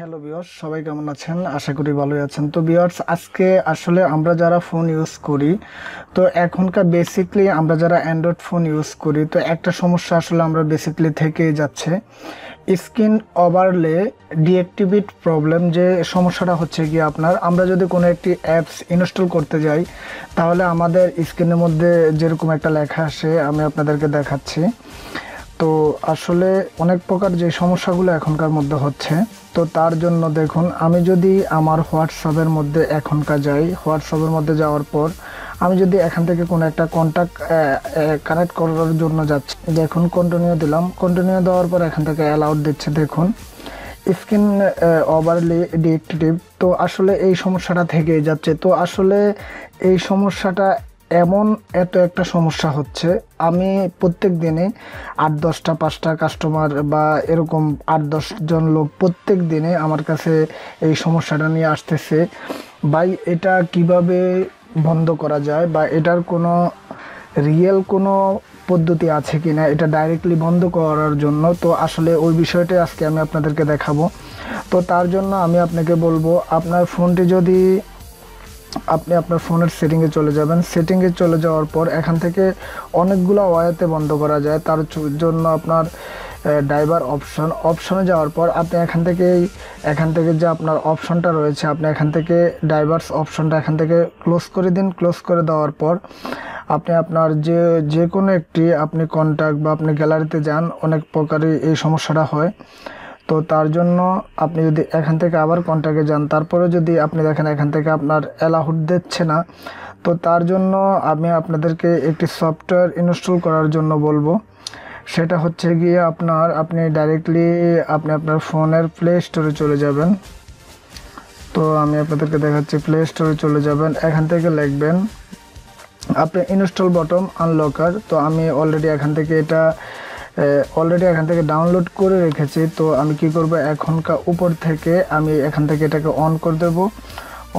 Hello বিয়ার্স সবাই কেমন আছেন? আশা করি ভালোই আছেন। তো বিয়ার্স আজকে আসলে আমরা যারা ফোন ইউজ করি, তো এখনকার বেসিকলি আমরা যারা অ্যান্ড্রয়েড ফোন ইউজ করি, তো একটা সমস্যা আসলে আমরা বেসিকলি থেকেই যাচ্ছে। স্ক্রিন ওভারলে ডিঅ্যাক্টিভেট প্রবলেম যে সমস্যাটা হচ্ছে কি আপনার, আমরা যদি কোনো একটি অ্যাপস ইনস্টল করতে যাই, তাহলে আমাদের স্ক্রিনের মধ্যে যেরকম একটা লেখা আসে, আমি আপনাদেরকে দেখাচ্ছি। তো আসলে অনেক প্রকার যে সমস্যাগুলো এখনকার মধ্যে হচ্ছে, তো তার জন্য দেখুন, আমি যদি আমার হোয়াটসঅ্যাপের মধ্যে এখনকার যাই হোয়াটসঅ্যাপের মধ্যে যাওয়ার পর আমি যদি এখান থেকে কোনো একটা কন্ট্যাক্ট কানেক্ট করার জন্য যাচ্ছি, দেখুন কন্টিনিউ দিলাম কন্টিনিউ দেওয়ার পর এখান থেকে অ্যালাউড দিচ্ছে, দেখুন স্ক্রিন ওভারলি ডিএক্টিভ তো আসলে এই সমস্যাটা থেকেই যাচ্ছে, তো আসলে এই সমস্যাটা এমন এত একটা সমস্যা হচ্ছে। আমি প্রত্যেক দিনে আট, দশটা, পাঁচটা কাস্টমার বা এরকম আট দশজন লোক প্রত্যেক দিনে আমার কাছে এই সমস্যাটা নিয়ে আসতেছে। ভাই, এটা কীভাবে বন্ধ করা যায় বা এটার কোনো রিয়েল কোনো পদ্ধতি আছে কি না এটা ডাইরেক্টলি বন্ধ করার জন্য? তো আসলে ওই বিষয়টাই আজকে আমি আপনাদেরকে দেখাবো। তো তার জন্য আমি আপনাকে বলব, আপনার ফোনটি যদি আপনি আপনার ফোনের সেটিংয়ে চলে যাবেন। সেটিংয়ে চলে যাওয়ার পর এখান থেকে অনেকগুলো ওয়াতে বন্ধ করা যায়। তার জন্য আপনার ড্রাইভার অপশন অপশনে যাওয়ার পর আপনি এখান থেকে এখান থেকে যে আপনার অপশনটা রয়েছে, আপনি এখান থেকে ড্রাইভার্স অপশনটা এখান থেকে ক্লোজ করে দিন। ক্লোজ করে দেওয়ার পর আপনি আপনার যে যে কোনো একটি আপনি কন্ট্যাক্ট বা আপনি গ্যালারিতে যান, অনেক প্রকারই এই সমস্যাটা হয়। তো তার জন্য আপনি যদি এখান থেকে আবার কন্ট্যাক্টে যান তারপরে যদি আপনি দেখেন এখান থেকে আপনার অ্যালাউড দিচ্ছে না, তো তার জন্য আমি আপনাদেরকে একটি সফটওয়্যার ইনস্টল করার জন্য বলব। সেটা হচ্ছে গিয়ে আপনার, আপনি ডাইরেক্টলি আপনি আপনার ফোনের প্লে স্টোরে চলে যাবেন। তো আমি আপনাদেরকে দেখাচ্ছি প্লে স্টোরে চলে যাবেন। এখান থেকে লিখবেন, আপনি ইনস্টল বটম আনলকার তো আমি অলরেডি এখান থেকে এটা অলরেডি এখান থেকে ডাউনলোড করে রেখেছি, তো আমি কি করব, এখনকার উপর থেকে আমি এখান থেকে এটাকে অন করে দেব।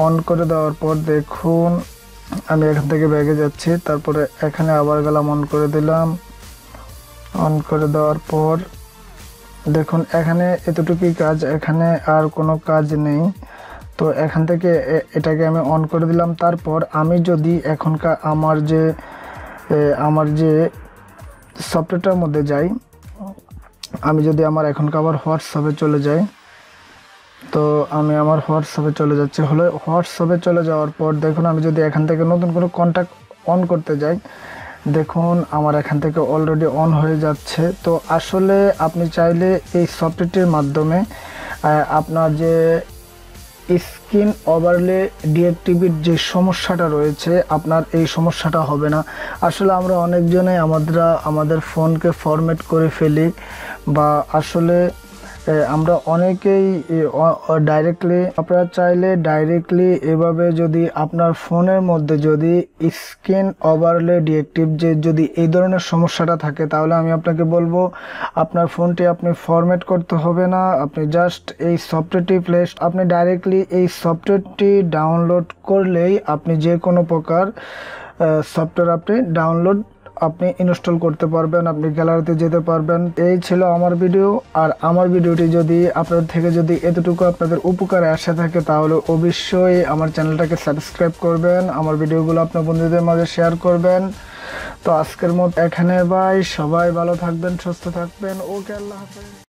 অন করে দেওয়ার পর দেখুন, আমি এখান থেকে ব্যাগে যাচ্ছি, তারপরে এখানে আবার গেলাম অন করে দিলাম। অন করে দেওয়ার পর দেখুন, এখানে এতটুকুই কাজ, এখানে আর কোনো কাজ নেই। তো এখান থেকে এটাকে আমি অন করে দিলাম। তারপর আমি যদি এখনকার আমার যে আমার যে সফটওয়্যারটার মধ্যে যাই, আমি যদি আমার এখনকার আবার হোয়াটসঅ্যাপে চলে যাই, তো আমি আমার হোয়াটসঅ্যাপে চলে যাচ্ছি। হলে হোয়াটসঅ্যাপে চলে যাওয়ার পর দেখুন, আমি যদি এখান থেকে নতুন কোনো কন্ট্যাক্ট অন করতে যাই, দেখুন আমার এখান থেকে অলরেডি অন হয়ে যাচ্ছে। তো আসলে আপনি চাইলে এই সফটওয়্যারটির মাধ্যমে আপনার যে স্ক্রিন ওভারলে ডিএক্টিভির যে সমস্যাটা রয়েছে, আপনার এই সমস্যাটা হবে না। আসলে আমরা অনেকজনে আমাদের আমাদের ফোনকে ফরম্যাট করে ফেলি বা আসলে আমরা অনেকেই ডাইরেক্টলি আপনারা চাইলে ডাইরেক্টলি এভাবে যদি আপনার ফোনের মধ্যে যদি স্ক্রিন ওভারলে ডিএক্টিভ যে যদি এই ধরনের সমস্যাটা থাকে, তাহলে আমি আপনাকে বলব, আপনার ফোনটি আপনি ফরম্যাট করতে হবে না। আপনি জাস্ট এই সফটওয়্যারটি প্লে আপনি ডাইরেক্টলি এই সফটওয়্যারটি ডাউনলোড করলেই আপনি যে কোনো প্রকার সফটওয়্যার আপনি ডাউনলোড আপনি ইনস্টল করতে পারবেন, আপনি গ্যালারিতে যেতে পারবেন। এই ছিল আমার ভিডিও আর আমার ভিডিওটি যদি আপনার থেকে যদি এতটুকু আপনাদের উপকারে আসে থাকে, তাহলে অবশ্যই আমার চ্যানেলটাকে সাবস্ক্রাইব করবেন, আমার ভিডিওগুলো আপনার বন্ধুদের মাঝে শেয়ার করবেন। তো আজকের মতো এখানে বাই সবাই ভালো থাকবেন, সুস্থ থাকবেন। ওকে, আল্লাহ হাফেজ।